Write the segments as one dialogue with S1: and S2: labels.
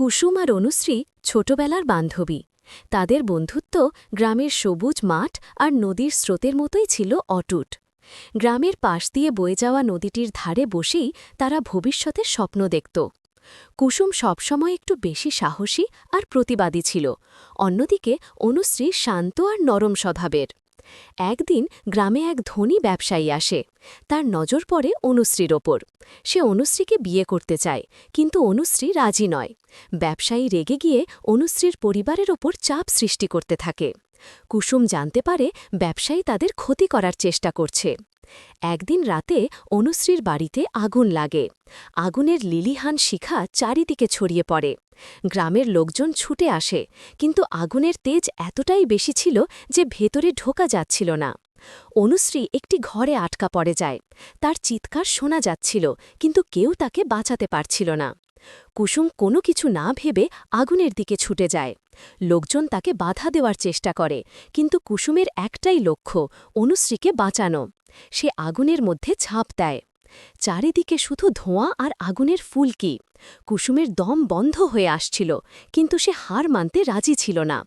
S1: কুসুম আর অনুশ্রী ছোটবেলার বান্ধবী। তাদের বন্ধুত্ব গ্রামের সবুজ মাঠ আর নদীর স্রোতের মতোই ছিল অটুট। গ্রামের পাশ দিয়ে বয়ে যাওয়া নদীটির ধারে বসেই তারা ভবিষ্যতের স্বপ্ন দেখত। কুসুম সবসময় একটু বেশি সাহসী আর প্রতিবাদী ছিল। অন্যদিকে অনুশ্রী শান্ত আর নরম স্বভাবের। একদিন গ্রামে এক ধনী ব্যবসায়ী আসে। তার নজর পড়ে অনুশ্রীর ওপর। সে অনুশ্রীকে বিয়ে করতে চায়, কিন্তু অনুশ্রী রাজি নয়। ব্যবসায়ী রেগে গিয়ে অনুশ্রীর পরিবারের ওপর চাপ সৃষ্টি করতে থাকে। কুসুম জানতে পারে ব্যবসায়ী তাদের ক্ষতি করার চেষ্টা করছে। একদিন রাতে অনুশ্রীর বাড়িতে আগুন লাগে। আগুনের লিলিহান শিখা চারিদিকে ছড়িয়ে পড়ে। গ্রামের লোকজন ছুটে আসে, কিন্তু আগুনের তেজ এতটাই বেশি ছিল যে ভেতরে ঢোকা যাচ্ছিল না। অনুশ্রী একটি ঘরে আটকা পড়ে যায়। তার চিৎকার শোনা যাচ্ছিল, কিন্তু কেউ তাকে বাঁচাতে পারছিল না। কুসুম কোনো কিছু না ভেবে আগুনের দিকে ছুটে যায়। লোকজন তাকে বাধা দেওয়ার চেষ্টা করে, কিন্তু কুসুমের একটাই লক্ষ্য, অনুশ্রীকে বাঁচানো। সে আগুনের মধ্যে ঝাঁপ দেয়। চারিদিকে শুধু ধোঁয়া আর আগুনের ফুলকি কুসুমের দম বন্ধ হয়ে আসছিল, কিন্তু সে হার মানতে রাজি ছিল না।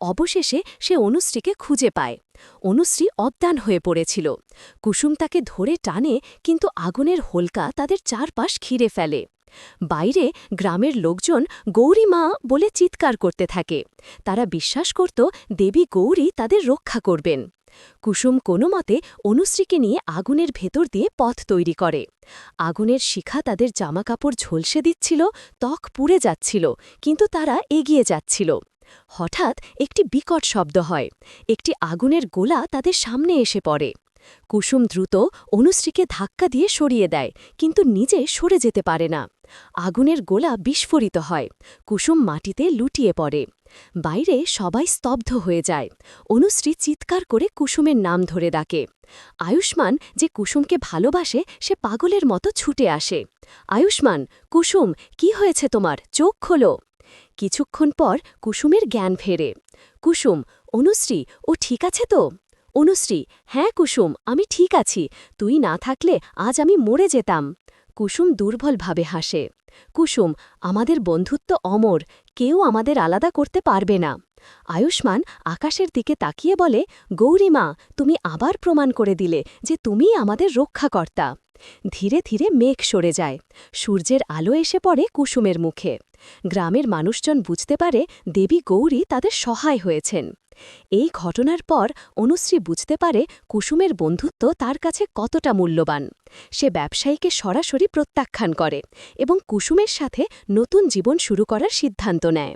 S1: অবশেষে সে অনুশ্রীকে খুঁজে পায়। অনুশ্রী অজ্ঞান হয়ে পড়েছিল। কুসুম তাকে ধরে টানে, কিন্তু আগুনের হোলকা তাদের চারপাশ ঘিরে ফেলে। বাইরে গ্রামের লোকজন গৌরী মা বলে চিৎকার করতে থাকে। তারা বিশ্বাস করত, দেবী গৌরী তাদের রক্ষা করবেন। কুসুম কোনো মতে অনুশ্রীকে নিয়ে আগুনের ভেতর দিয়ে পথ তৈরি করে। আগুনের শিখা তাদের জামাকাপড় ঝলসে দিচ্ছিল, ত্বক পুড়ে যাচ্ছিল, কিন্তু তারা এগিয়ে যাচ্ছিল। হঠাৎ একটি বিকট শব্দ হয়, একটি আগুনের গোলা তাদের সামনে এসে পড়ে। কুসুম দ্রুত অনুশ্রীকে ধাক্কা দিয়ে সরিয়ে দেয়, কিন্তু নিজে সরে যেতে পারে না। আগুনের গোলা বিস্ফোরিত হয়, কুসুম মাটিতে লুটিয়ে পড়ে। বাইরে সবাই স্তব্ধ হয়ে যায়। অনুশ্রী চিৎকার করে কুসুমের নাম ধরে ডাকে। আয়ুষ্মান যে কুসুমকে ভালোবাসে, সে পাগলের মতো ছুটে আসে। আয়ুষ্মান, কুসুম, কি হয়েছে তোমার? চোখ খোলো। কিছুক্ষণ পর কুসুমের জ্ঞান ফেরে। কুসুম, অনুশ্রী, ও ঠিক আছে তো? অনুশ্রী হ্যাঁ কুসুম, আমি ঠিক আছি। তুই না থাকলে আজ আমি মরে যেতাম। কুসুম দুর্বলভাবে হাসে। কুসুম, আমাদের বন্ধুত্ব অমর, কেউ আমাদের আলাদা করতে পারবে না। আয়ুষ্মান আকাশের দিকে তাকিয়ে বলে গৌরীমা তুমি আবার প্রমাণ করে দিলে যে তুমি আমাদের রক্ষাকর্তা। ধীরে ধীরে মেঘ সরে যায়। সূর্যের আলো এসে পড়ে কুসুমের মুখে। গ্রামের মানুষজন বুঝতে পারে দেবী গৌরী তাদের সহায় হয়েছেন। এই ঘটনার পর অনুশ্রী বুঝতে পারে কুসুমের বন্ধুত্ব তার কাছে কতটা মূল্যবান। সে ব্যবসায়ীকে সরাসরি প্রত্যাখ্যান করে এবং কুসুমের সাথে নতুন জীবন শুরু করার সিদ্ধান্ত নেয়।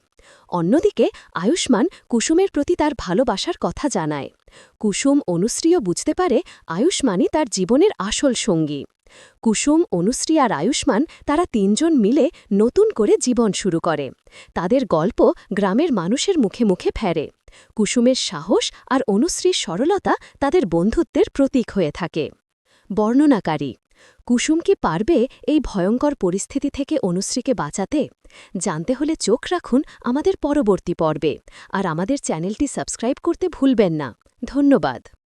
S1: অন্যদিকে, আয়ুষ্মান কুসুমের প্রতি তার ভালোবাসার কথা জানায়। কুসুম অনুশ্রীও বুঝতে পারে আয়ুষ্মানই তার জীবনের আসল সঙ্গী। কুসুম, অনুশ্রী আর আয়ুষ্মান তারা তিনজন মিলে নতুন করে জীবন শুরু করে। তাদের গল্প গ্রামের মানুষের মুখে মুখে ফেরে। কুসুমের সাহস আর অনুশ্রীর সরলতা তাদের বন্ধুত্বের প্রতীক হয়ে থাকে। বর্ণনাকারী কুসুম কি পারবে এই ভয়ঙ্কর পরিস্থিতি থেকে অনুশ্রীকে বাঁচাতে? জানতে হলে চোখ রাখুন আমাদের পরবর্তী পর্বে। আর আমাদের চ্যানেলটি সাবস্ক্রাইব করতে ভুলবেন না। ধন্যবাদ।